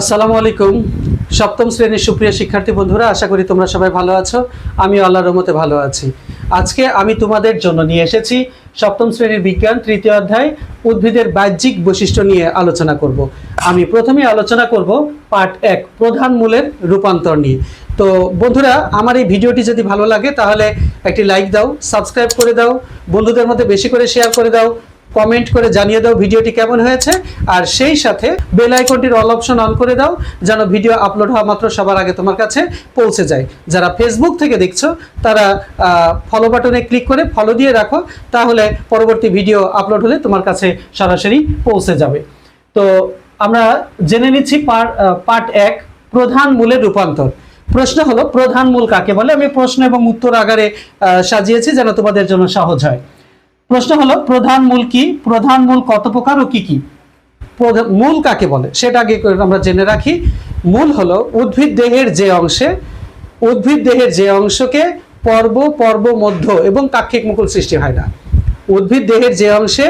আসসালামু আলাইকুম। সপ্তম শ্রেণির সুপ্রিয় শিক্ষার্থী বন্ধুরা, আশা করি তোমরা সবাই ভালো আছো। আমি আল্লাহর রহমতে ভালো আছি। আজকে আমি তোমাদের জন্য নিয়ে এসেছি সপ্তম শ্রেণির বিজ্ঞান, তৃতীয় অধ্যায়, উদ্ভিদের বাহ্যিক বৈশিষ্ট্য নিয়ে আলোচনা করব। আমি প্রথমে আলোচনা করব পার্ট এক, প্রধান মূলের রূপান্তর নিয়ে। তো বন্ধুরা, আমার এই ভিডিওটি যদি ভালো লাগে, তাহলে একটি লাইক দাও, সাবস্ক্রাইব করে দাও, বন্ধুদের মধ্যে বেশি করে শেয়ার করে দাও কমেন্ট করে জানিয়ে দাও ভিডিওটি কেমন হয়েছে। আর সেই সাথে বেল আইকনটির অল অপশন অন করে দাও যেন ভিডিও আপলোড হওয়া মাত্র সবার আগে তোমার কাছে পৌঁছে যায়। যারা ফেসবুক থেকে দেখছ তারা ফলো বাটনে ক্লিক করে ফলো দিয়ে রাখো তাহলে পরবর্তী ভিডিও আপলোড হলে তোমার কাছে সরাসরি পৌঁছে যাবে। তো আমরা জেনে নিচ্ছি পার্ট এক প্রধান মূলের রূপান্তর। প্রশ্ন হলো প্রধান মূল কাকে বলে? আমি প্রশ্ন এবং উত্তর আহ, সাজিয়েছি যেন তোমাদের জন্য সহজ হয়। প্রশ্ন হলো, প্রধান মূল কি? প্রধান মূল কত প্রকার ও কি কি? মূল কাকে বলে? সেটা আগে আমরা জেনে রাখি। মূল হলো উদ্ভিদ দেহের যে অংশে, উদ্ভিদ দেহের যে অংশকে পর্ব পর্ব, মধ্য এবং কাক্ষিক মুকুল সৃষ্টি হয় না। উদ্ভিদ দেহের যে অংশে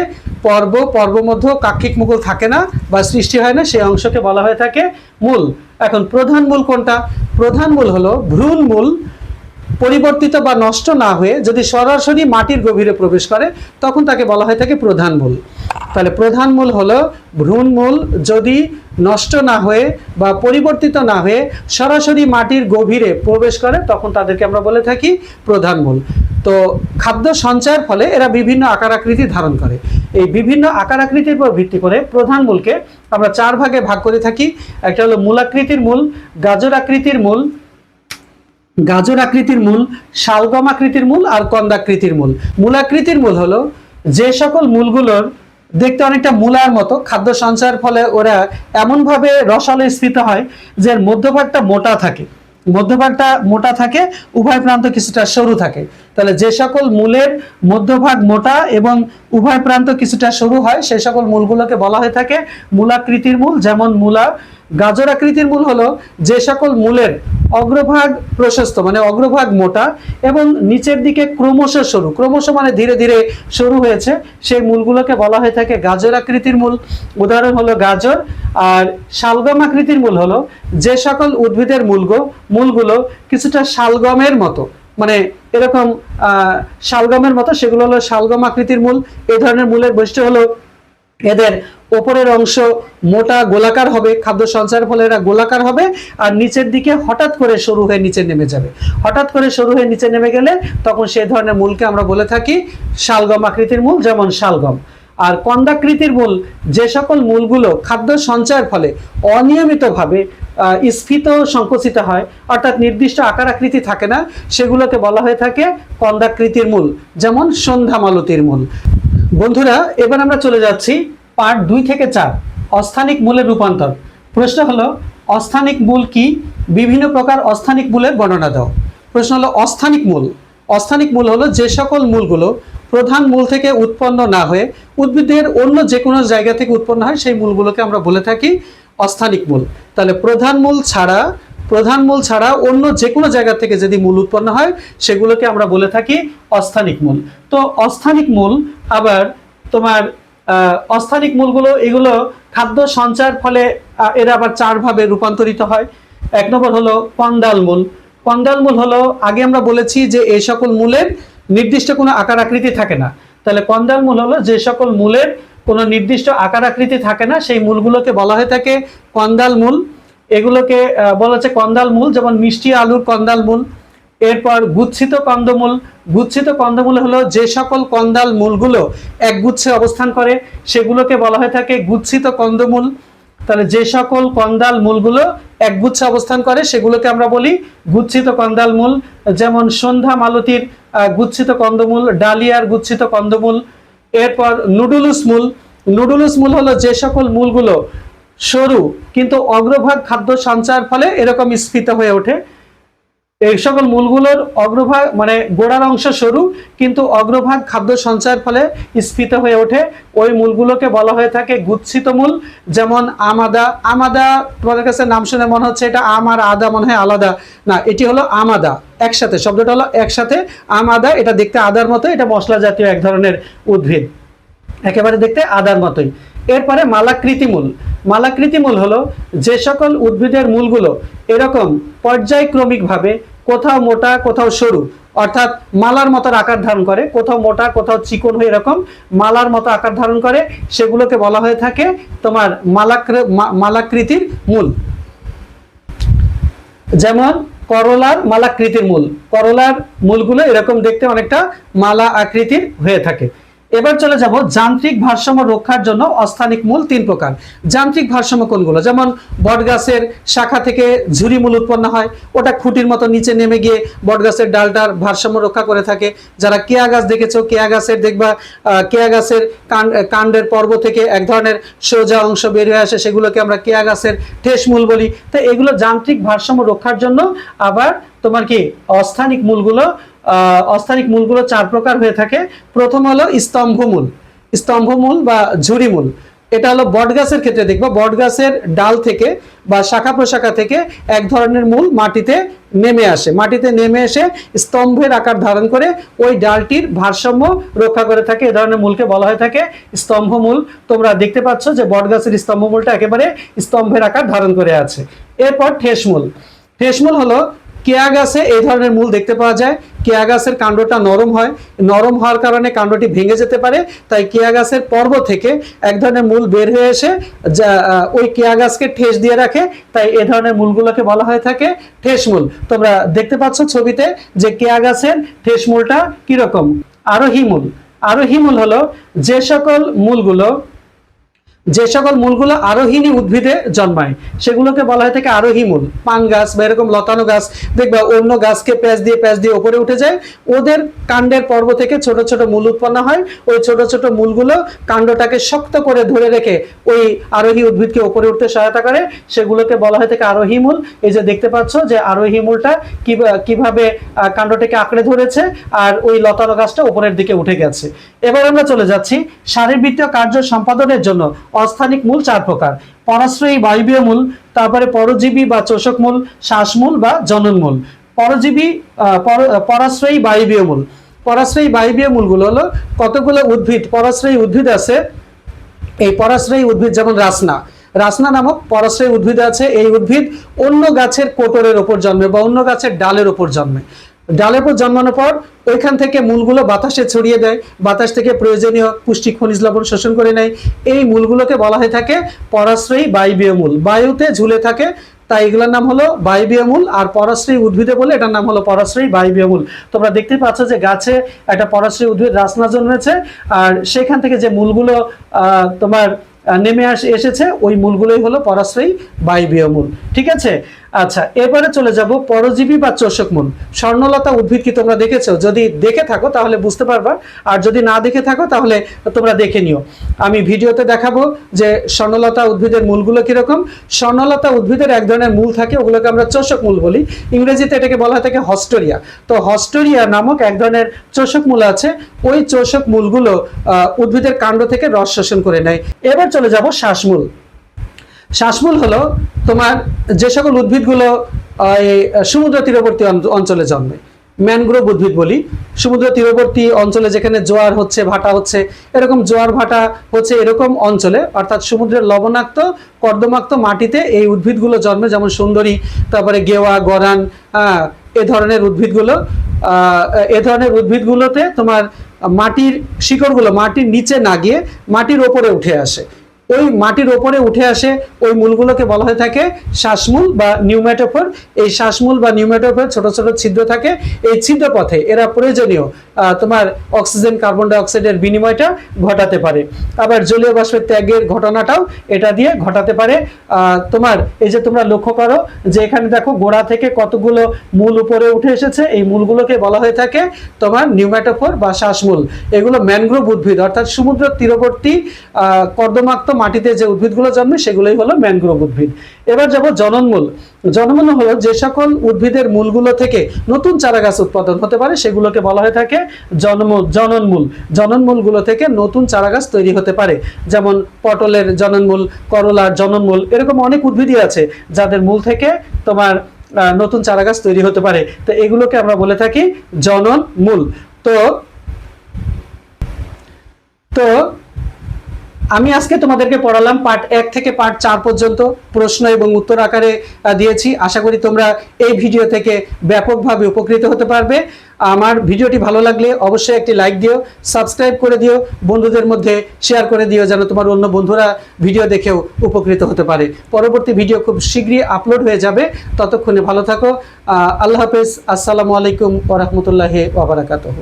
পর্ব পর্ব, মধ্য, কাক্ষিক মুকুল থাকে না বা সৃষ্টি হয় না, সেই অংশকে বলা হয়ে থাকে মূল। এখন প্রধান মূল কোনটা? প্রধান মূল হলো ভ্রূণ মূল। পরিবর্তিত বা নষ্ট না হয়ে যদি সরাসরি মাটির গভীরে প্রবেশ করে, তখন তাকে বলা হয়ে থাকে প্রধান মূল। তাহলে প্রধান মূল হলো ভ্রূণ মূল। যদি নষ্ট না হয়ে বা পরিবর্তিত না হয়ে সরাসরি মাটির গভীরে প্রবেশ করে, তখন তাদেরকে আমরা বলে থাকি প্রধান মূল। তো খাদ্য সঞ্চয়ের ফলে এরা বিভিন্ন আকার আকৃতি ধারণ করে। এই বিভিন্ন আকার আকৃতির উপর ভিত্তি করে প্রধান মূলকে আমরা চার ভাগে ভাগ করে থাকি। একটা হলো মূলাকৃতির মূল, গাজর আকৃতির মূল গাজর আকৃতির মূল, শালগম আকৃতির মূল আর কন্দাকৃতির মূল। মূলাকৃতির মূল হলো যে সকল মূলগুলোর দেখতে অনেকটা মূলার মতো, খাদ্য সঞ্চয়ের ফলে ওরা এমনভাবে রসালো স্থিত হয় যে মধ্যভাগটা মোটা থাকে। মধ্যভাগটা মোটা থাকে, উভয় প্রান্ত কিছুটা সরু থাকে। তাহলে যে সকল মূলের মধ্যভাগ মোটা এবং উভয় প্রান্ত কিছুটা সরু হয়, সেই সকল মূলগুলোকে বলা হয়ে থাকে মূলাকৃতির মূল। যেমন মূলা, গাজর আকৃতির মূল হলো যে সকল মূলের অগ্রভাগ প্রশস্ত মানে অগ্রভাগ মোটা এবং নিচের দিকে ক্রমশ সরু। ক্রমশ মানে ধীরে ধীরে সরু হয়েছে। সেই মূলগুলোকে বলা হয়ে থাকে গাজর আকৃতির মূল। উদাহরণ হলো গাজর আর শালগম আকৃতির মূল হলো যে সকল উদ্ভিদের মূলগো, মূলগুলো কিছুটা শালগমের মতো। মানে এরকম শালগমের মতো, সেগুলো হলো শালগম আকৃতির মূল। এই ধরনের মূলের বৈশিষ্ট্য হলো এদের ওপরের অংশ মোটা গোলাকার হবে, খাদ্য সঞ্চয়ের ফলে এরা গোলাকার হবে আর নিচের দিকে হঠাৎ করে সরু হয়ে নিচে নেমে যাবে। হঠাৎ করে সরু হয়ে নিচে নেমে গেলে তখন সেই ধরনের মূলকে আমরা বলে থাকি শালগম আকৃতির মূল, যেমন শালগম। আর কন্দাকৃতির মূল, যে সকল মূলগুলো খাদ্য সঞ্চয়ের ফলে অনিয়মিতভাবে স্ফীত সংকুচিত হয়, অর্থাৎ নির্দিষ্ট আকার আকৃতি থাকে না, সেগুলোকে বলা হয়ে থাকে কন্দাকৃতির মূল, যেমন সন্ধ্যা মালতীর মূল। বন্ধুরা, এবার আমরা চলে যাচ্ছি পার্ট দুই থেকে চার, অস্থানিক মূলের রূপান্তর। প্রশ্ন হলো, অস্থানিক মূল কি? বিভিন্ন প্রকার অস্থানিক মূলের বর্ণনা দাও। প্রশ্ন হলো, অস্থানিক মূল। অস্থানিক মূল হলো যে সকল মূলগুলো প্রধান মূল থেকে উৎপন্ন না হয়ে উদ্ভিদের অন্য যে কোনো জায়গা থেকে উৎপন্ন হয়, সেই মূলগুলোকে আমরা বলে থাকি অস্থানিক মূল। তাহলে প্রধান মূল ছাড়া প্রধান মূল ছাড়া অন্য যে কোনো জায়গা থেকে যদি মূল উৎপন্ন হয়, সেগুলোকে আমরা বলে থাকি অস্থানিক মূল। তো অস্থানিক মূল আবার তোমার অস্থানিক মূলগুলো, এগুলো খাদ্য সঞ্চয়ের ফলে এরা আবার চার ভাবে রূপান্তরিত হয়। এক নম্বর হলো কন্দাল মূল। কন্দাল মূল হলো, আগে আমরা বলেছি যে এই সকল মূলের নির্দিষ্ট কোনো আকার আকৃতি থাকে না। তাহলে কন্দাল মূল হলো যে সকল মূলের কোনো নির্দিষ্ট আকার আকৃতি থাকে না, সেই মূলগুলোকে বলা হয়ে থাকে কন্দাল মূল। এগুলোকে বলা হচ্ছে কন্দাল মূল, যেমন মিষ্টি আলুর কন্দাল মূল, এরপর গুচ্ছিত কন্দমূল। গুচ্ছিত কন্দমূল হলো যে সকল কন্দাল মূলগুলো এক গুচ্ছে অবস্থান করে, সেগুলোকে বলা হয়ে থাকে গুচ্ছিত কন্দমূল। তাহলে যে সকল কন্দাল মূলগুলো এক গুচ্ছে অবস্থান করে, সেগুলোকে আমরা বলি গুচ্ছিত কন্দাল মূল। যেমন সন্ধ্যা মালতীর গুচ্ছিত কন্দমূল, ডালিয়ার গুচ্ছিত কন্দমূল। এরপর নুডুলুস মূল। নুডুলুস মূল হলো যে সকল মূলগুলো সরু, কিন্তু অগ্রভাগ খাদ্য সঞ্চয়ের ফলে এরকম স্ফীত হয়ে ওঠে। এই সকল মূলগুলোর অগ্রভাগ মানে গোড়ার অংশ সরু, কিন্তু অগ্রভাগ খাদ্য সঞ্চয়ের ফলে স্ফীত হয়ে ওঠে। ওই মূলগুলোকে বলা হয়ে থাকে গুচ্ছিত মূল, যেমন আমাদা। আমাদা, তোমাদের কাছে নাম শুনে মনে হচ্ছে এটা আম আর আদা, মনে হয় আলাদা। না, এটি হলো আমাদা, একসাথে, শব্দটা হলো একসাথে। আমাদা, এটা দেখতে আদার মতো এটা মশলা জাতীয় এক ধরনের উদ্ভিদ। একেবারে দেখতে আদার মতোই। এরপরে মালাকৃতি মূল। মালাকৃতি মূল হলো যে সকল উদ্ভিদের মূলগুলো এরকম পর্যায়ক্রমিকভাবে কোথাও মোটা, কোথাও সরু, অর্থাৎ মালার মতো আকার ধারণ করে, কোথাও মোটা, কোথাও চিকন হয়ে এরকম মালার মতো আকার ধারণ করে, সেগুলোকে বলা হয়ে থাকে তোমার মালাকৃ মালাকৃতির মূল। যেমন করলার মালাকৃতির মূল। করলার মূলগুলো এরকম দেখতে অনেকটা মালা আকৃতির হয়ে থাকে। এবার চলে যাব যান্ত্রিক ভারসাম্য রক্ষার জন্য অস্থানিক মূল তিন প্রকার। যান্ত্রিক ভারসাম্য কোনগুলো? যেমন বটগাছের শাখা থেকে ঝুরি মূল উৎপন্ন হয়, ওটা খুঁটির মতো নিচে নেমে গিয়ে বটগাছের ডালটার ভারসাম্য রক্ষা করে থাকে। যারা কেয়া গাছ দেখেছ, কেয়া গাছের দেখবা কেয়া গাছের কাণ্ডের পর্ব থেকে এক ধরনের সোজা অংশ বের হয়ে আসে, সেগুলোকে আমরা কেয়া গাছের ঠেস মূল বলি। তো এগুলো যান্ত্রিক ভারসাম্য রক্ষার জন্য আবার তোমার কি অস্থানিক মূলগুলো অস্থানিক মূলগুলো চার প্রকার হয়ে থাকে। প্রথম হলো স্তম্ভমূল। স্তম্ভমূল বা ঝুড়িমূল এটা হলো বটগাছের ক্ষেত্রে দেখব। বটগাছের ডাল থেকে বা শাখা প্রশাখা থেকে এক ধরনের মূল মাটিতে নেমে আসে। মাটিতে নেমে এসে স্তম্ভের আকার ধারণ করে ওই ডালটির ভারসাম্য রক্ষা করে থাকে। এ ধরনের মূলকে বলা হয়ে থাকে স্তম্ভমূল। তোমরা দেখতে পাচ্ছ যে বটগাছের স্তম্ভমূলটা একেবারে স্তম্ভের আকার ধারণ করে আছে। এরপর ঠেসমূল। ঠেসমূল হলো কেয়া গাছে এই ধরনের মূল দেখতে পাওয়া যায়। কেয়া গাছের কাণ্ডটা নরম হয়। নরম হওয়ার কারণে কাণ্ডটি ভেঙে যেতে পারে। তাই কেয়া গাছের পর্ব থেকে এক ধরনের মূল বের হয়ে এসে যা ওই কেয়া গাছকে ঠেস দিয়ে রাখে। তাই এ ধরনের মূলগুলোকে বলা হয়ে থাকে ঠেস মূল। তোমরা দেখতে পাচ্ছ ছবিতে যে কেয়া গাছের ঠেস মূলটা কীরকম? আরোহী মূল। আরোহী মূল হলো যে সকল মূলগুলো যে সকল মূলগুলো আরোহিণী উদ্ভিদে জন্মায়, সেগুলোকে বলা হয় থাকে আরোহী মূল। পান গাছ বা এরকম লতানো গাছ, দেখবা অন্য গাছকে প্যাঁচ দিয়ে প্যাঁচ দিয়ে ওপরে উঠে যায়। ওদের কাণ্ডের পর্ব থেকে ছোট ছোট মূল উৎপন্ন হয়। ওই ছোট ছোট মূলগুলো কাণ্ডটাকে শক্ত করে ধরে রেখে ওই আরোহী উদ্ভিদকে ওপরে উঠতে সহায়তা করে। সেগুলোকে বলা হয় থাকে আরোহী মূল। এই যে দেখতে পাচ্ছ যে আরোহী মূলটা কীভাবে কাণ্ডটাকে আঁকড়ে ধরেছে আর ওই লতানো গাছটা ওপরের দিকে উঠে গেছে। এবার আমরা চলে যাচ্ছি শারীরবৃত্তীয় কার্য সম্পাদনের জন্য। অস্থানিক মূল চার প্রকার। পরাশ্রয়ী বায়বীয় মূল, তারপরে পরজীবী বা চোষক মূল, শ্বাসমূল বা জননমূল পরজীবী পরাশ্রয়ী বায়বীয় মূল। পরাশ্রয়ী বায়বীয় মূলগুলো হলো কতগুলো উদ্ভিদ, পরাশ্রয়ী উদ্ভিদ আছে, এই পরাশ্রয়ী উদ্ভিদ যেমন রাসনা। রাসনা নামক পরাশ্রয়ী উদ্ভিদ আছে, এই উদ্ভিদ অন্য গাছের কোটরের ওপর জন্মে বা অন্য গাছের ডালের ওপর জন্মে। ডালের উপর জন্মানোর পর ওইখান থেকে মূলগুলো বাতাসে ছড়িয়ে দেয়। বাতাস থেকে প্রয়োজনীয় পুষ্টি খনিজ লবণ শোষণ করে নেয়। এই মূলগুলোকে বলা হয়ে থাকে পরাশ্রয়ী বায়বীয় মূল বায়ুতে ঝুলে থাকে, তাই এগুলোর নাম হলো বায়বীয় মূল আর পরাশ্রয়ী উদ্ভিদে বলে এটার নাম হলো পরাশ্রয়ী বায়বীয় মূল তোমরা দেখতে পাচ্ছ যে গাছে একটা পরাশ্রয়ী উদ্ভিদ রাসনা জন্মেছে আর সেখান থেকে যে মূলগুলো তোমার নেমে আস, এসেছে, ওই মূলগুলোই হলো পরাশ্রয়ী বায়বীয় মূল ঠিক আছে? আচ্ছা এবারে চলে যাব পরজীবী বা চোষক মূল স্বর্ণলতা উদ্ভিদ কি তোমরা দেখেছ? যদি দেখে থাকো, তাহলে বুঝতে পারবা। আর যদি না দেখে থাকো, তাহলে তোমরা দেখে নিও। আমি ভিডিওতে দেখাবো যে স্বর্ণলতা উদ্ভিদের মূলগুলো কীরকম। স্বর্ণলতা উদ্ভিদের এক ধরনের মূল থাকে, ওগুলোকে আমরা চোষক মূল বলি। ইংরেজিতে এটাকে বলা হয় থাকে হস্টোরিয়া। তো হস্টোরিয়া নামক এক ধরনের চোষক মূল আছে। ওই চোষক মূলগুলো উদ্ভিদের কাণ্ড থেকে রস শোষণ করে নেয়। এবার চলে যাব শ্বাসমূল। শ্বাসমূল হলো তোমার যে সকল উদ্ভিদগুলো সমুদ্র তীরবর্তী অঞ্চলে জন্মে। ম্যানগ্রোভ উদ্ভিদ বলি। সমুদ্র তীরবর্তী অঞ্চলে যেখানে জোয়ার হচ্ছে, ভাটা হচ্ছে, এরকম জোয়ার, ভাটা হচ্ছে এরকম অঞ্চলে, অর্থাৎ সমুদ্রের লবণাক্ত, কর্দমাক্ত মাটিতে এই উদ্ভিদগুলো জন্মে, যেমন সুন্দরী, তারপরে গেওয়া, গরান এ ধরনের উদ্ভিদগুলো এ ধরনের উদ্ভিদগুলোতে তোমার মাটির শিকড়গুলো মাটির নিচে না গিয়ে মাটির ওপরে উঠে আসে। ওই মাটির ওপরে উঠে আসে, ওই মূলগুলোকে বলা হয়ে থাকে শ্বাসমূল বা নিউম্যাটোফোর। এই শ্বাসমূল বা নিউম্যাটোফোর ছোট ছোট ছিদ্র থাকে। এই ছিদ্র পথে এরা প্রয়োজনীয় তোমার অক্সিজেন, কার্বন ডাই অক্সাইডের বিনিময়টা ঘটাতে পারে। আবার জলীয় বাষ্পের ত্যাগের ঘটনাটাও এটা দিয়ে ঘটাতে পারে। তোমার এই যে তোমরা লক্ষ্য করো যে এখানে দেখো গোড়া থেকে কতগুলো মূল উপরে উঠে এসেছে, এই মূলগুলোকে বলা হয়ে থাকে তোমার নিউম্যাটোফোর বা শ্বাসমূল। এগুলো ম্যানগ্রোভ উদ্ভিদ, অর্থাৎ সমুদ্র তীরবর্তী কর্দমাক্ত মাটিতে যে উদ্ভিদগুলো জন্মে, সেগুলোই হলো ম্যানগ্রোভ উদ্ভিদ। এবার যাব জননমূল। জননমূল হলো যে সকল উদ্ভিদের মূলগুলো থেকে নতুন চারা গাছ উৎপাদন হতে পারে, সেগুলোকে বলা হয়ে থাকে জন্ম জননমূল। জননমূলগুলো থেকে নতুন চারা গাছ তৈরি হতে পারে। যেমন পটলের জননমূল, করলার জননমূল, এরকম অনেক উদ্ভিদই আছে যাদের মূল থেকে তোমার নতুন চারা গাছ তৈরি হতে পারে। তো এগুলোকে আমরা বলে থাকি জনন মূল তো তো আমি আজকে তোমাদেরকে পড়ালাম পার্ট এক থেকে পার্ট চার পর্যন্ত প্রশ্ন এবং উত্তর আকারে দিয়েছি। আশা করি তোমরা এই ভিডিও থেকে ব্যাপকভাবে উপকৃত হতে পারবে। আমার ভিডিওটি ভালো লাগলে অবশ্যই একটি লাইক দিও, সাবস্ক্রাইব করে দিও, বন্ধুদের মধ্যে শেয়ার করে দিও যেন তোমার অন্য বন্ধুরা ভিডিও দেখেও উপকৃত হতে পারে। পরবর্তী ভিডিও খুব শীঘ্রই আপলোড হয়ে যাবে। ততক্ষণে ভালো থাকো। আল্লাহ হাফেজ। আসসালামু আলাইকুম ওরহমতুল্লাহ ওবরাকাতহ